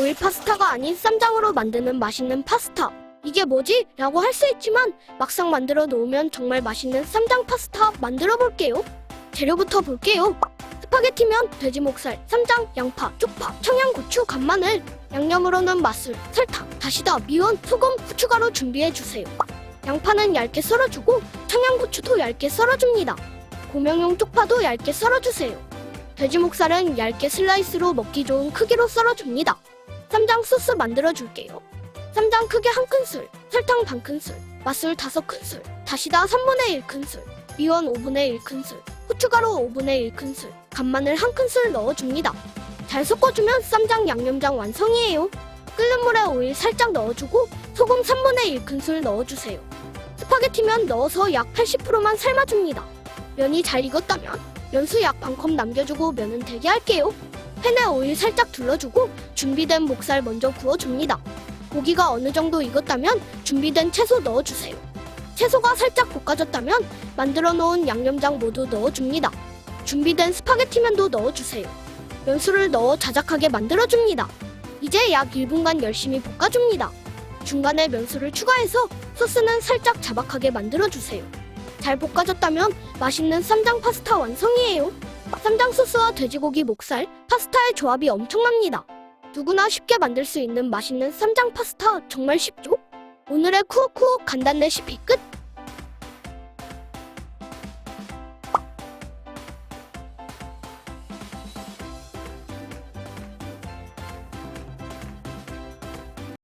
오일 파스타가 아닌 쌈장으로 만드는 맛있는 파스타. 이게 뭐지? 라고 할 수 있지만 막상 만들어 놓으면 정말 맛있는 쌈장 파스타 만들어 볼게요. 재료부터 볼게요. 스파게티면 돼지 목살, 쌈장, 양파, 쪽파, 청양고추, 간마늘, 양념으로는 맛술, 설탕, 다시다, 미원, 소금, 후추가루 준비해 주세요. 양파는 얇게 썰어주고 청양고추도 얇게 썰어줍니다. 고명용 쪽파도 얇게 썰어주세요. 돼지 목살은 얇게 슬라이스로 먹기 좋은 크기로 썰어줍니다. 쌈장 소스 만들어 줄게요. 쌈장 크게 한 큰술, 설탕 반 큰술, 맛술 다섯 큰술, 다시다 3분의 1 큰술, 미원 5분의 1 큰술, 후추가루 5분의 1 큰술, 간마늘 한 큰술 넣어줍니다. 잘 섞어주면 쌈장 양념장 완성이에요. 끓는 물에 오일 살짝 넣어주고 소금 3분의 1 큰술 넣어주세요. 스파게티면 넣어서 약 80%만 삶아줍니다. 면이 잘 익었다면 면수 약 반 컵 남겨주고 면은 되게 할게요. 팬에 오일 살짝 둘러주고 준비된 목살 먼저 구워줍니다. 고기가 어느 정도 익었다면 준비된 채소 넣어주세요. 채소가 살짝 볶아졌다면 만들어 놓은 양념장 모두 넣어줍니다. 준비된 스파게티면도 넣어주세요. 면수를 넣어 자작하게 만들어줍니다. 이제 약 1분간 열심히 볶아줍니다. 중간에 면수를 추가해서 소스는 살짝 자박하게 만들어주세요. 잘 볶아졌다면 맛있는 쌈장 파스타 완성이에요. 쌈장 소스와 돼지고기 목살, 파스타의 조합이 엄청납니다. 누구나 쉽게 만들 수 있는 맛있는 쌈장 파스타 정말 쉽죠? 오늘의 쿠오쿠오 간단 레시피 끝!